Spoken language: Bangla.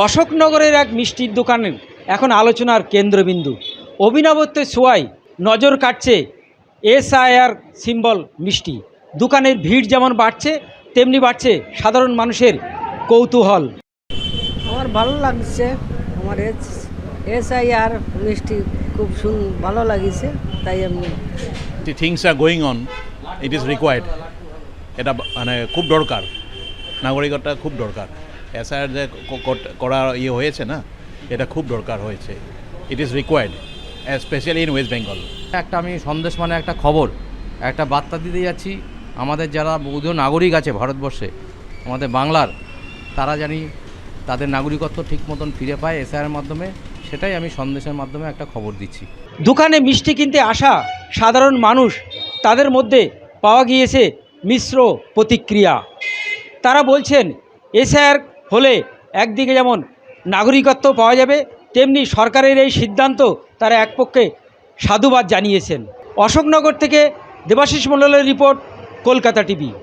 অশোকনগরের এক মিষ্টির দোকানের এখন আলোচনার কেন্দ্রবিন্দু। অভিনবত্বের ছোঁয়ায় নজর কাটছে এসআইআর সিম্বল মিষ্টি। দোকানের ভিড় যেমন বাড়ছে তেমনি বাড়ছে সাধারণ মানুষের কৌতূহল। আমার ভালো লাগছে আমার এস এসআইআর মিষ্টি খুব ভালো লাগিছে তাই আমি the things are going on, it is required. এটা মানে খুব দরকার নাগরিকতা খুব দরকার। এসআর যে ক- করা ইয়ে হয়েছে না এটা খুব দরকার হয়েছে। It is required specially in West Bengal একটা আমি সন্দেশ মানে একটা খবর একটা বার্তা দিতে যাচ্ছি আমাদের যারা বৌদ্ধ নাগরিক আছে ভারতবর্ষে আমাদের বাংলার তারা জানি তাদের নাগরিকত্ব ঠিক মতন ফিরে পায় এসআইয়ের মাধ্যমে সেটাই আমি সন্দেশের মাধ্যমে একটা খবর দিচ্ছি। দোকানে মিষ্টি কিনতে আসা সাধারণ মানুষ তাদের মধ্যে পাওয়া গিয়েছে মিশ্র প্রতিক্রিয়া। তারা বলছেন এসআর হলে একদিকে যেমন নাগরিকত্ব পাওয়া যাবে, তেমনি সরকারের এই সিদ্ধান্ত তারা একপক্ষে সাধুবাদ জানিয়েছেন। অশোকনগর থেকে দেবাশিস মণ্ডলের রিপোর্ট, কলকাতা টিভি।